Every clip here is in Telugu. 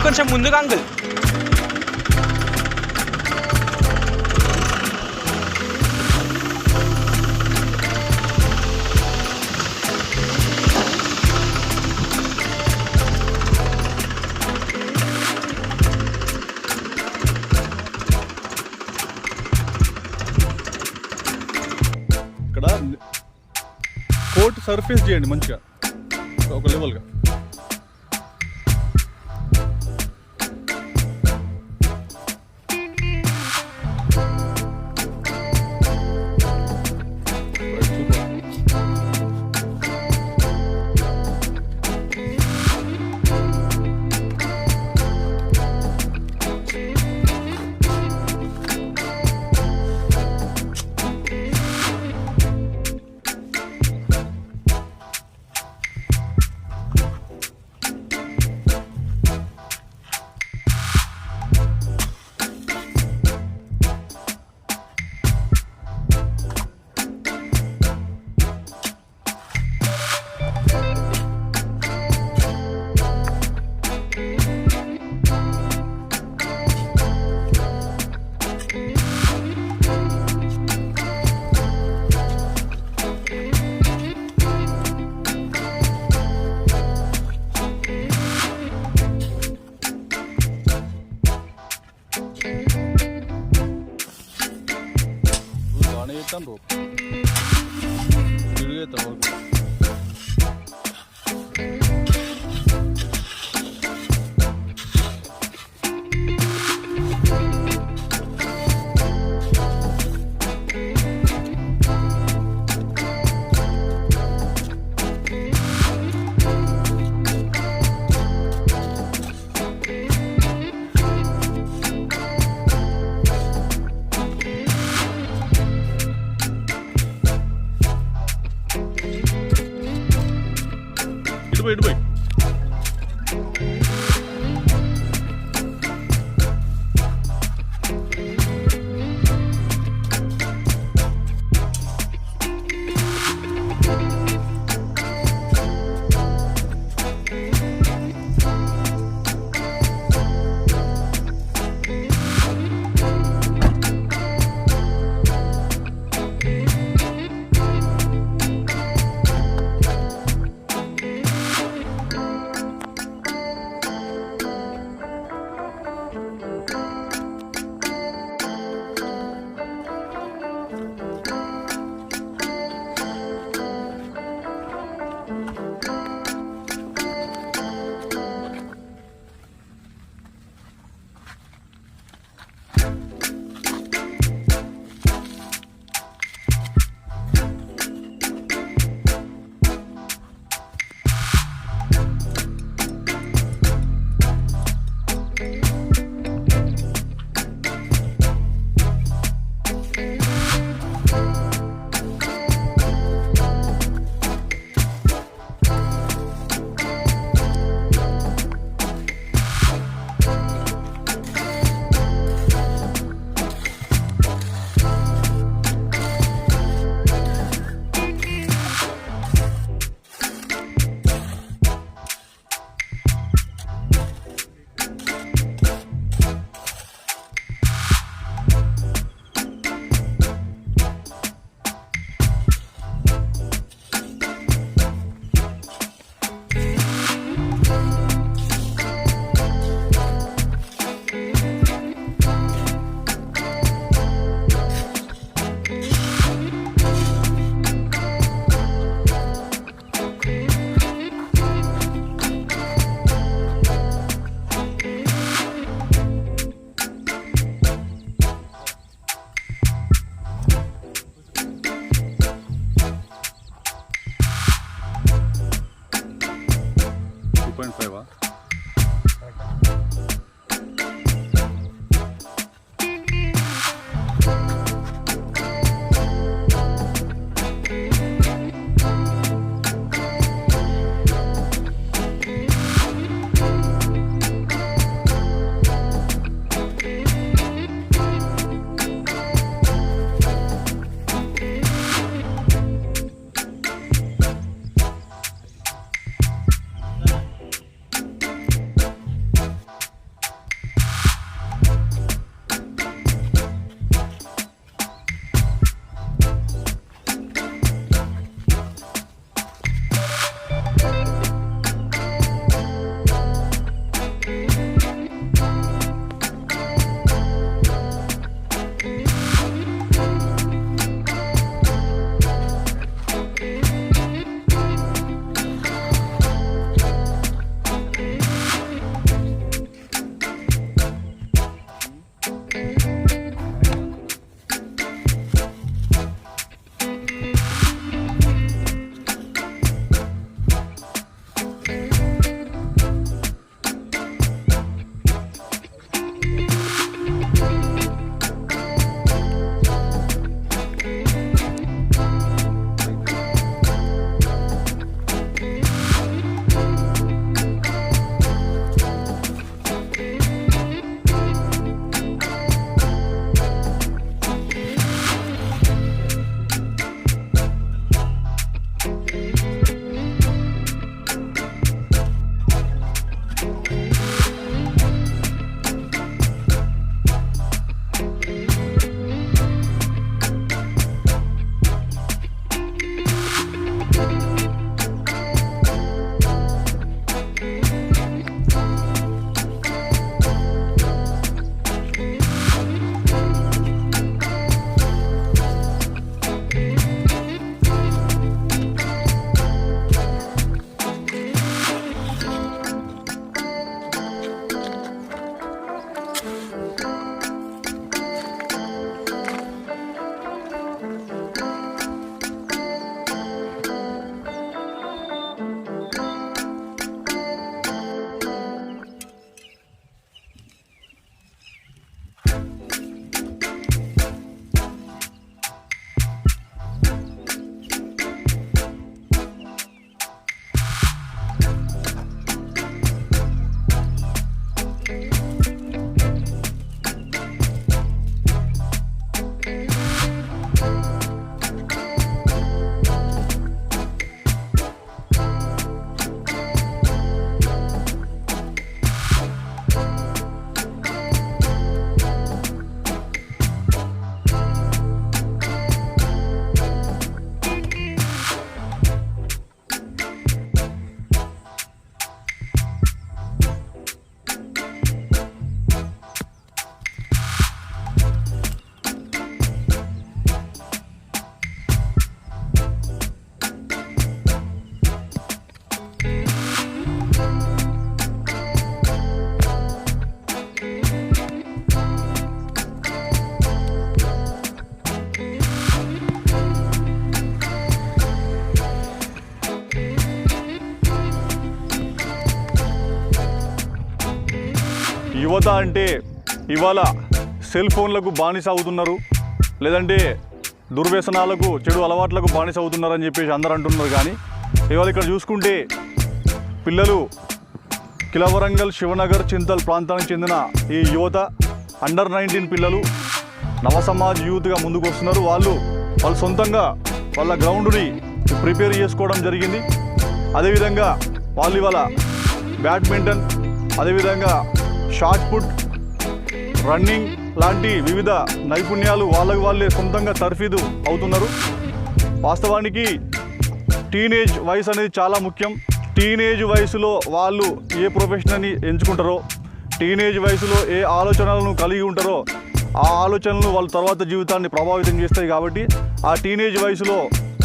కొంచెం ముందుగా అంకుల్. ఇక్కడ కోట్ సర్ఫేస్ చేయండి మంచిగా ఒక లెవెల్గా Sen de olur. Yürüye tamam. ಇಡ್ಬೇಕು యువత అంటే ఇవాళ సెల్ ఫోన్లకు బానిస అవుతున్నారు లేదంటే దుర్వ్యసనాలకు చెడు అలవాట్లకు బానిస అవుతున్నారని చెప్పేసి అందరూ అంటున్నారు. కానీ ఇవాళ ఇక్కడ చూసుకుంటే పిల్లలు కిలవరంగల్ శివనగర్ చింతల్ ప్రాంతానికి చెందిన ఈ యువత అండర్ నైన్టీన్ పిల్లలు నవసమాజ్ యూత్గా ముందుకు వస్తున్నారు. వాళ్ళు వాళ్ళు సొంతంగా వాళ్ళ గ్రౌండ్ని ప్రిపేర్ చేసుకోవడం జరిగింది. అదేవిధంగా వాళ్ళు ఇవాళ బ్యాడ్మింటన్ అదేవిధంగా షార్ట్ పుట్ రన్నింగ్ లాంటి వివిధ నైపుణ్యాలు వాళ్ళకి వాళ్ళే సొంతంగా తర్ఫీదు అవుతున్నారు. వాస్తవానికి టీనేజ్ వయసు అనేది చాలా ముఖ్యం. టీనేజ్ వయసులో వాళ్ళు ఏ ప్రొఫెషన్ని ఎంచుకుంటారో టీనేజ్ వయసులో ఏ ఆలోచనలను కలిగి ఉంటారో ఆ ఆలోచనలు వాళ్ళ తర్వాత జీవితాన్ని ప్రభావితం చేస్తాయి కాబట్టి ఆ టీనేజ్ వయసులో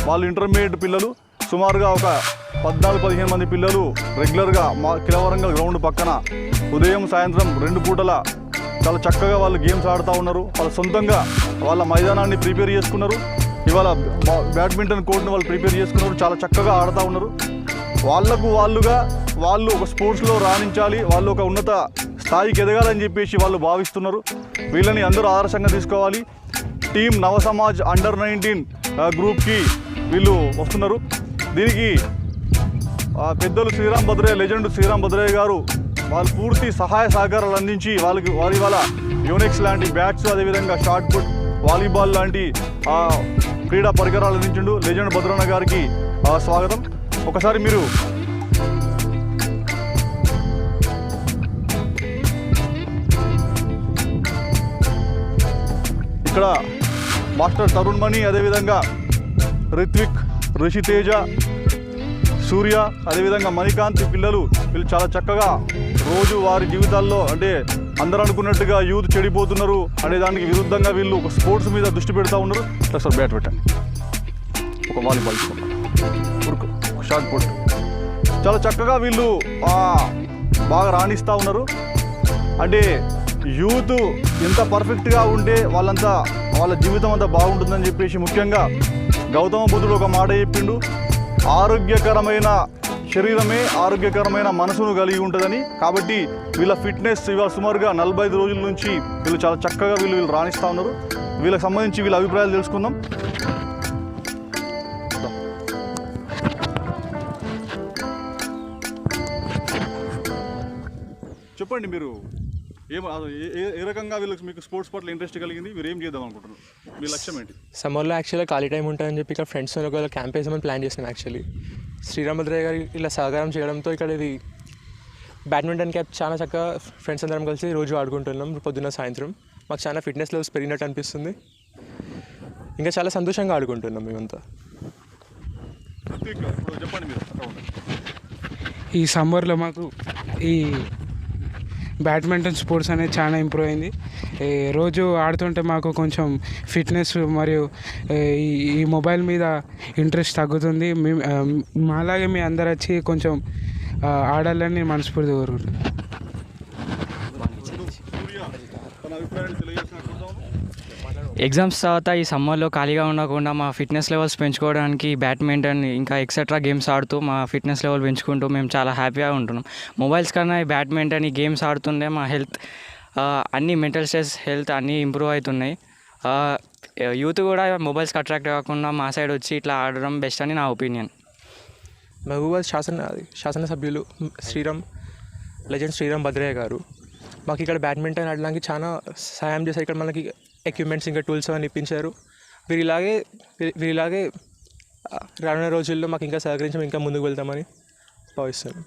వాళ్ళు ఇంటర్మీడియట్ పిల్లలు సుమారుగా ఒక పద్నాలుగు పదిహేను మంది పిల్లలు రెగ్యులర్గా మా కిలవరంగల్ గ్రౌండ్ పక్కన ఉదయం సాయంత్రం రెండు పూటల చాలా చక్కగా వాళ్ళు గేమ్స్ ఆడుతూ ఉన్నారు. వాళ్ళ సొంతంగా వాళ్ళ మైదానాన్ని ప్రిపేర్ చేసుకున్నారు. ఇవాళ బ్యాడ్మింటన్ కోర్ట్ని వాళ్ళు ప్రిపేర్ చేసుకున్నారు. చాలా చక్కగా ఆడుతూ ఉన్నారు. వాళ్ళకు వాళ్ళుగా వాళ్ళు ఒక స్పోర్ట్స్లో రాణించాలి వాళ్ళు ఒక ఉన్నత స్థాయికి ఎదగాలని చెప్పేసి వాళ్ళు భావిస్తున్నారు. వీళ్ళని అందరూ ఆదర్శంగా తీసుకోవాలి. టీం నవసమాజ్ అండర్ నైన్టీన్ గ్రూప్కి వీళ్ళు వస్తున్నారు. దీనికి పెద్దలు శ్రీరామ్ భద్రయ్య లెజెండ్ శ్రీరామ్ భద్రయ్య గారు వాళ్ళు పూర్తి సహాయ సహకారాలు అందించి వాళ్ళకి వారి వాళ్ళ యూనిక్స్ లాంటి బ్యాట్స్ అదేవిధంగా షార్ట్ పుట్ వాలీబాల్ లాంటి క్రీడా పరికరాలు అందించిండు లెజెండ్ భద్రన్న గారికి ఆ, స్వాగతం. ఒకసారి మీరు ఇక్కడ మాస్టర్ తరుణ్ మణి అదేవిధంగా రిత్విక్ రిషితేజ సూర్య అదేవిధంగా మణికాంత్ పిల్లలు వీళ్ళు చాలా చక్కగా రోజు వారి జీవితాల్లో అంటే అందరూ అనుకున్నట్టుగా యూత్ చెడిపోతున్నారు అనే దానికి విరుద్ధంగా వీళ్ళు ఒక స్పోర్ట్స్ మీద దృష్టి పెడతా ఉన్నారు. ఇట్లా సార్ బ్యాట్ పెట్టండి. ఒక వాలీబాల్ ఉరుకు షార్ట్ పుట్ చాలా చక్కగా వీళ్ళు బాగా రాణిస్తూ ఉన్నారు. అంటే యూత్ ఎంత పర్ఫెక్ట్గా ఉంటే వాళ్ళంతా వాళ్ళ జీవితం అంతా బాగుంటుందని చెప్పేసి ముఖ్యంగా గౌతమ బుద్ధుడు ఒక మాట చెప్పిండు. ఆరోగ్యకరమైన శరీరమే ఆరోగ్యకరమైన మనసును కలిగి ఉంటుందని. కాబట్టి వీళ్ళ ఫిట్నెస్ ఇవాళ సుమారుగా నలభై ఐదు రోజుల నుంచి వీళ్ళు చాలా చక్కగా వీళ్ళు వీళ్ళు రాణిస్తూ ఉన్నారు. వీళ్ళకి సంబంధించి వీళ్ళ అభిప్రాయాలు తెలుసుకుందాం. చెప్పండి మీరు. ఏం ఏ- రకంగా వీళ్ళకి మీకు స్పోర్ట్స్ పట్ల ఇంట్రెస్ట్ కలిగింది? మీరు ఏం చేద్దాం అనుకుంటున్నారు? మీ లక్ష్యం ఏంటి? సమ్మర్లో యాక్చువల్గా ఖాళీ టైం ఉంటుందని చెప్పి ఇక్కడ ఫ్రెండ్స్ ఒకవేళ క్యాంప్ వేసామని ప్లాన్ చేసాం యాక్చువల్లీ శ్రీరామద్రయ్య గారి ఇలా సహకారం చేయడంతో ఇక్కడ ఇది బ్యాడ్మింటన్ క్యాప్ చాలా చక్కగా ఫ్రెండ్స్ అందరం కలిసి రోజు ఆడుకుంటున్నాం పొద్దున్న సాయంత్రం. మాకు చాలా ఫిట్నెస్ లెవెల్స్ పెరిగినట్టు అనిపిస్తుంది. ఇంకా చాలా సంతోషంగా ఆడుకుంటున్నాం మేమంతా. ఈ సమ్మర్లో మాకు ఈ బ్యాడ్మింటన్ స్పోర్ట్స్ అనేది చాలా ఇంప్రూవ్ అయింది. రోజు ఆడుతుంటే మాకు కొంచెం ఫిట్నెస్ మరియు ఈ ఈ మొబైల్ మీద ఇంట్రెస్ట్ తగ్గుతుంది. మేము మాలాగే మీ అందరు వచ్చి కొంచెం ఆడాలని మనస్ఫూర్తి కోరుకుంటున్నాను ఎగ్జామ్స్ తర్వాత ఈ సమ్మర్లో ఖాళీగా ఉండకుండా మా ఫిట్నెస్ లెవెల్స్ పెంచుకోవడానికి బ్యాడ్మింటన్ ఇంకా ఎక్సెట్రా గేమ్స్ ఆడుతూ మా ఫిట్నెస్ లెవెల్ పెంచుకుంటూ మేము చాలా హ్యాపీగా ఉంటున్నాం. మొబైల్స్ కన్నా ఈ బ్యాడ్మింటన్ ఈ గేమ్స్ ఆడుతుండే మా హెల్త్ అన్ని మెంటల్ స్ట్రెస్ హెల్త్ అన్నీ ఇంప్రూవ్ అవుతున్నాయి. యూత్ కూడా మొబైల్స్కి అట్రాక్ట్ కాకుండా మా సైడ్ వచ్చి ఇట్లా ఆడడం బెస్ట్ అని నా ఒపీనియన్. మహబూబాద్ శాసన శాసనసభ్యులు శ్రీరామ్ లెజెండ్ శ్రీరామ్ భద్రయ్య గారు. మాకు ఇక్కడ బ్యాడ్మింటన్ ఆడడానికి చాలా సహాయం చేశారు. ఇక్కడ మనకి ఎక్విప్మెంట్స్ ఇంకా టూల్స్ అని ఇప్పించారు. వీరు ఇలాగే వీరు ఇలాగే రానున్న రోజుల్లో మాకు ఇంకా సహకరించి ఇంకా ముందుకు వెళ్తామని భావిస్తున్నాను